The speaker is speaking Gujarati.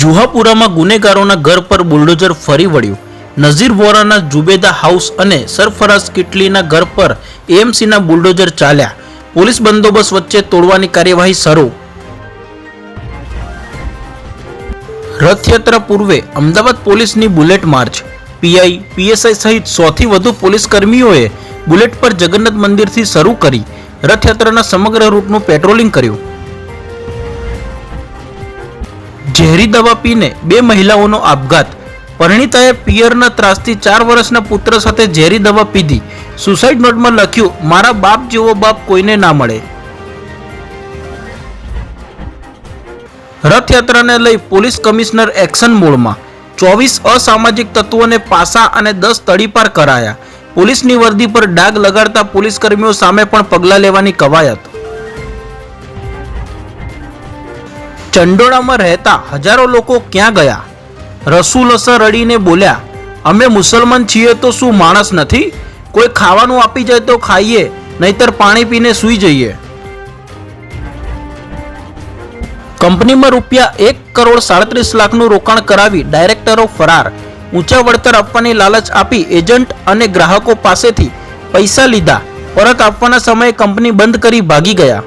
જુહાપુરામાં ગુનેગારોના ઘર પર બુલડોઝર ફરી વળ્યું. નઝીર વોરાના જુબેદા હાઉસ અને સરફરાઝ કિટલીના ઘર પર એએમસીના બુલડોઝર ચાલ્યા. પોલીસ બંદોબસ્ત વચ્ચે તોડવાની કાર્યવાહી શરૂ. રથયાત્રા પૂર્વે અમદાવાદ પોલીસની બુલેટ માર્ચ. પીઆઈ, પીએસઆઈ સહિત સોથી વધુ પોલીસ કર્મીઓએ બુલેટ પર જગન્નાથ મંદિરથી શરૂ કરી રથયાત્રાના સમગ્ર રૂટનું પેટ્રોલિંગ કર્યું. ઝેરી દવા પીને બે મહિલાઓનો આપઘાત. પરિણીતાએ પિયરના ત્રાસથી ચાર વર્ષના પુત્ર સાથે ઝેરી દવા પીધી. સુસાઇડ નોટમાં લખ્યું, મારા બાપ જેવો બાપ કોઈને ના મળે. રથયાત્રાને લઈ પોલીસ કમિશનર એક્શન મોડમાં. ચોવીસ અસામાજિક તત્વોને પાસા અને દસ તડીપાર કરાયા. પોલીસની વર્દી પર ડાગ લગાડતા પોલીસકર્મીઓ સામે પણ પગલાં લેવાની કવાયત. ચંડોળામાં રહેતા હજારો લોકો ક્યાં ગયા? રસૂલ અસર રડીને બોલ્યા, અમે મુસલમાન છીએ તો શું માણસ નથી? કોઈ ખાવાનું આપી જાય તો ખાઈએ, નહીતર પાણી પીને સૂઈ જઈએ. કંપનીમાં રૂપિયા એક કરોડ સાડત્રીસ લાખનું રોકાણ કરાવી ડાયરેક્ટરો ફરાર. ઊંચા વળતર આપવાની લાલચ આપી એજન્ટ અને ગ્રાહકો પાસેથી પૈસા લીધા. પરત આપવાના સમયે કંપની બંધ કરી ભાગી ગયા.